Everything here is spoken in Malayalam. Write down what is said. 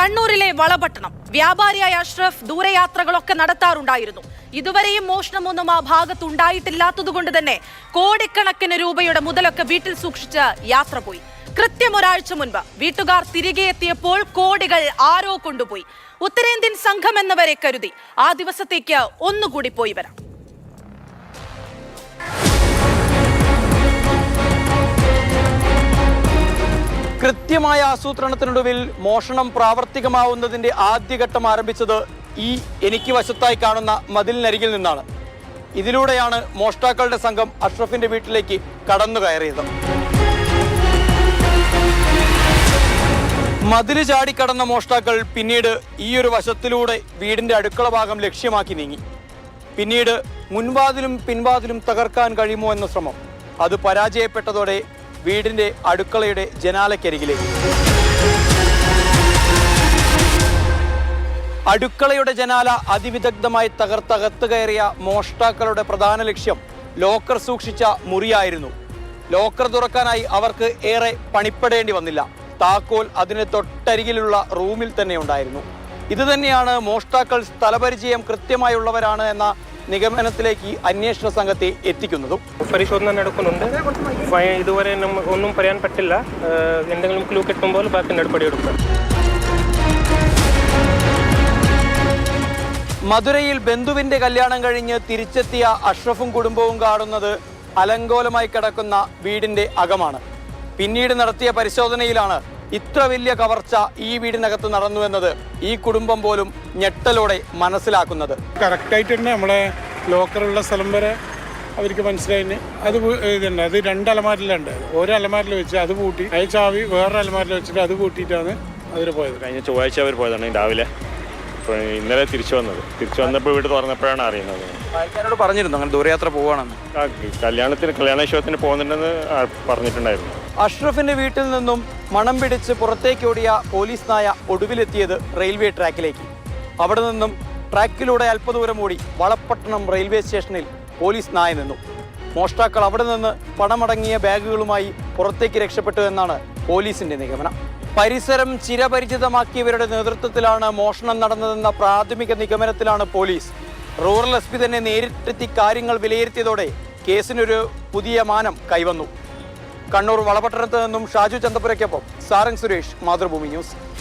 കണ്ണൂരിലെ വളപട്ടണം. വ്യാപാരിയായ അഷ്റഫ് ദൂരയാത്രകളൊക്കെ നടത്താറുണ്ടായിരുന്നു. ഇതുവരെയും മോഷണമൊന്നും ആ ഭാഗത്ത് ഉണ്ടായിട്ടില്ലാത്തതുകൊണ്ട് തന്നെ കോടിക്കണക്കിന് രൂപയുടെ മുതലൊക്കെ വീട്ടിൽ സൂക്ഷിച്ച് യാത്ര പോയി. കൃത്യം ഒരാഴ്ച മുൻപ് വീട്ടുകാർ തിരികെ എത്തിയപ്പോൾ കോടികൾ ആരോ കൊണ്ടുപോയി. ഉത്തരേന്ത്യൻ സംഘം എന്നവരെ കരുതി. ആ ദിവസത്തേക്ക് ഒന്നുകൂടി പോയി വരാം. കൃത്യമായ ആസൂത്രണത്തിനൊടുവിൽ മോഷണം പ്രാവർത്തികമാവുന്നതിന്റെ ആദ്യഘട്ടം ആരംഭിച്ചത് ഈ എനിക്ക് വശത്തായി കാണുന്ന മതിലിനരികിൽ നിന്നാണ്. ഇതിലൂടെയാണ് മോഷ്ടാക്കളുടെ സംഘം അഷ്റഫിന്റെ വീട്ടിലേക്ക് കടന്നു കയറിയത് മതിൽ ചാടിക്കടന്ന മോഷ്ടാക്കൾ പിന്നീട് ഈ ഒരു വശത്തിലൂടെ വീടിന്റെ അടുക്കള ഭാഗം ലക്ഷ്യമാക്കി നീങ്ങി. പിന്നീട് മുൻവാതിലും പിൻവാതിലും തകർക്കാൻ കഴിയുമോ എന്ന ശ്രമം. അത് പരാജയപ്പെട്ടതോടെ വീടിന്റെ അടുക്കളയുടെ ജനാലയ്ക്കരികിലേക്ക് അടുക്കളയുടെ ജനാല അതിവിദഗ്ധമായി തകർത്തകത്ത് കയറിയ മോഷ്ടാക്കളുടെ പ്രധാന ലക്ഷ്യം ലോക്കർ സൂക്ഷിച്ച മുറിയായിരുന്നു. ലോക്കർ തുറക്കാനായി അവർക്ക് ഏറെ പണിപ്പെടേണ്ടി വന്നില്ല. താക്കോൽ അതിന് തൊട്ടരികിലുള്ള റൂമിൽ തന്നെ ഉണ്ടായിരുന്നു. ഇത് തന്നെയാണ് മോഷ്ടാക്കൾ സ്ഥലപരിചയം കൃത്യമായുള്ളവരാണ് എന്ന നിഗമനത്തിലേക്ക് അന്വേഷണ സംഘത്തെ എത്തിക്കുന്നതും പരിശോധന നടക്കുന്നുണ്ട്. ഇതുവരെ ഒന്നും പറയാൻ പറ്റില്ല. എന്തെങ്കിലും ക്ലൂ കിട്ടുമ്പോൾ ബാക്കി നടപടിയെടുക്കാം മധുരയിൽ ബന്ധുവിന്റെ കല്യാണം കഴിഞ്ഞ് തിരിച്ചെത്തിയ അഷ്റഫും കുടുംബവും കാണുന്നത് അലങ്കോലമായി കിടക്കുന്ന വീടിന്റെ അകമാണ്. പിന്നീട് നടത്തിയ പരിശോധനയിലാണ് ഇത്ര വലിയ കവർച്ച ഈ വീടിനകത്ത് നടന്നു എന്നത് ഈ കുടുംബം പോലും ഞെട്ടലോടെ മനസ്സിലാക്കുന്നത്. കറക്റ്റായിട്ട് തന്നെ നമ്മളെ ലോക്കറുള്ള സ്ഥലം വരെ അവർക്ക് മനസ്സിലായിന്. അത് ഇതുണ്ട്. അത് രണ്ട് അലമാരിലുണ്ട് ഒരു അലമാരിൽ വെച്ച് അത് പൂട്ടി അത് ചാവി വേറൊരു അലമാരിൽ വെച്ചിട്ട് അത് പൂട്ടിയിട്ടാണ് അവർ പോയത്. കഴിഞ്ഞ ചൊവ്വാഴ്ച അവർ പോയതാണ് രാവിലെ. ഇന്നലെ തിരിച്ചു വന്നത്. തിരിച്ചു വന്നപ്പോൾ വീട് തുറന്നപ്പോഴാണ് അറിയുന്നത്. പറഞ്ഞിരുന്നു? അങ്ങനെ ദൂരയാത്ര പോവാണെന്ന്. കല്യാണത്തിന് കല്യാണശോഭത്തിന് പോകുന്നുണ്ടെന്ന് പറഞ്ഞിട്ടുണ്ടായിരുന്നു. അഷ്റഫിന്റെ വീട്ടിൽ നിന്നും മണം പിടിച്ച് പുറത്തേക്കോടിയ പോലീസ് നായ ഒടുവിലെത്തിയത് റെയിൽവേ ട്രാക്കിലേക്ക്. അവിടെ നിന്നും ട്രാക്കിലൂടെ അല്പദൂരം ഓടി വളപട്ടണം റെയിൽവേ സ്റ്റേഷനിൽ പോലീസ് നായ നിന്നു. മോഷ്ടാക്കൾ അവിടെ നിന്ന് പണമടങ്ങിയ ബാഗുകളുമായി പുറത്തേക്ക് രക്ഷപ്പെട്ടു എന്നാണ് പോലീസിന്റെ നിഗമനം. പരിസരം ചിരപരിചിതമാക്കിയവരുടെ നേതൃത്വത്തിലാണ് മോഷണം നടന്നതെന്ന പ്രാഥമിക നിഗമനത്തിലാണ് പോലീസ്. റൂറൽ എസ് പി തന്നെ നേരിട്ടെത്തി കാര്യങ്ങൾ വിലയിരുത്തിയതോടെ കേസിനൊരു പുതിയ മാനം കൈവന്നു. കണ്ണൂർ വളപട്ടണത്ത് നിന്നും ഷാജു ചന്തപുരയ്ക്കൊപ്പം സാരംഗ് സുരേഷ് മാതൃഭൂമി ന്യൂസ്.